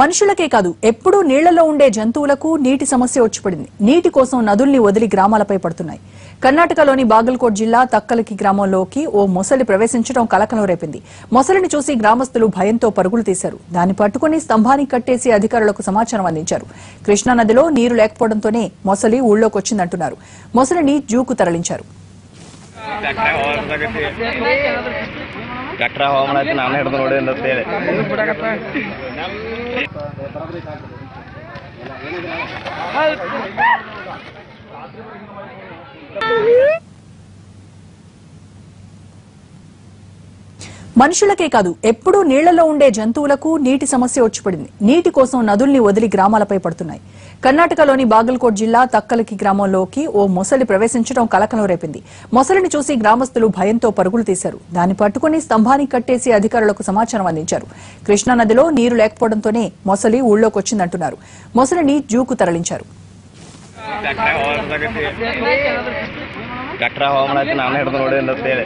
మనుషులకే కాదు ఎప్పుడూ నీళ్ళలో ఉండే జంతువులకు నీటి సమస్య వచ్చిపడింది. నీటి కోసం నదుల్ని వదిలి గ్రామాలపై పడుతున్నాయి. కర్ణాటకలోని బాగల్కోట్ జిల్లా తక్కలకి గ్రామంలోకి ఓ మొసలి ప్రవేశించడం కలకలం రేపింది. మొసలిని చూసి గ్రామస్తులు భయంతో పరుగులు తీశారు. దాన్ని పట్టుకుని స్తంభానికి కట్టేసి అధికారులకు సమాచారం అందించారు. కృష్ణా నదిలో నీరు లేకపోవడంతోనే మొసలి ఊళ్ళోకొచ్చిందంటున్నారు. మొసలిని జూకు తరలించారు. ಟ್ರ್ಯಾಕ್ಟರ್ ಹವಾ ಮಾಡತ್ತಿ ನಾನು ಹಿಡಿದು ನೋಡಿ ಅಂತ ಹೇಳಿ మనుషులకే కాదు ఎప్పుడూ నీళ్ళలో ఉండే జంతువులకు నీటి సమస్య వచ్చిపడింది. నీటి కోసం నదుల్ని వదిలి గ్రామాలపై పడుతున్నాయి. కర్ణాటకలోని బాగల్కోట్ జిల్లా తక్కలకి గ్రామంలోకి ఓ మొసలి ప్రవేశించడం కలకలం రేపింది. మొసలిని చూసి గ్రామస్తులు భయంతో పరుగులు తీశారు. దాన్ని పట్టుకుని స్తంభానికి కట్టేసి అధికారులకు సమాచారం అందించారు. కృష్ణా నదిలో నీరు లేకపోవడంతోనే మొసలి ఊళ్ళోకొచ్చిందంటున్నారు. మొసలిని జూకు తరలించారు. ಟ್ರ್ಯಾಕ್ಟರ್ ಹವಾ ಮಾಡತ್ತಿ ನಾನು ಹಿಡಿದು ನೋಡಿ ಹೇಳಿ!